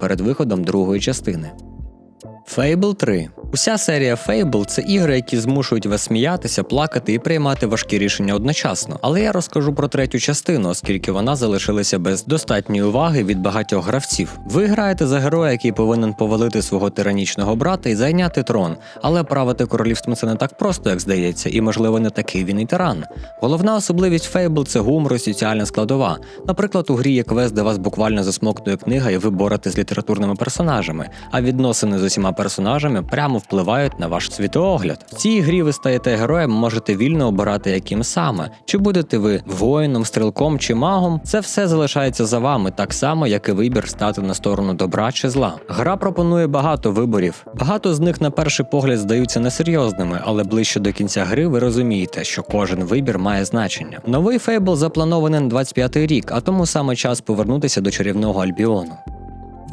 перед виходом другої частини. Fable 3. Уся серія Fable – це ігри, які змушують вас сміятися, плакати і приймати важкі рішення одночасно. Але я розкажу про третю частину, оскільки вона залишилася без достатньої уваги від багатьох гравців. Ви граєте за героя, який повинен повалити свого тиранічного брата і зайняти трон. Але правити королівством це не так просто, як здається, і можливо не такий він і тиран. Головна особливість Fable – це гумор і соціальна складова. Наприклад, у грі є квест, де вас буквально засмоктує книга, і ви боретесь з літературними персонажами, а відносини з усіма персонажами прямо впливають на ваш світоогляд. В цій грі ви стаєте героєм, можете вільно обирати, яким саме. Чи будете ви воїном, стрілком чи магом, це все залишається за вами, так само, як і вибір стати на сторону добра чи зла. Гра пропонує багато виборів. Багато з них на перший погляд здаються несерйозними, але ближче до кінця гри ви розумієте, що кожен вибір має значення. Новий Фейбл запланований на 25-й рік, а тому саме час повернутися до чарівного Альбіону.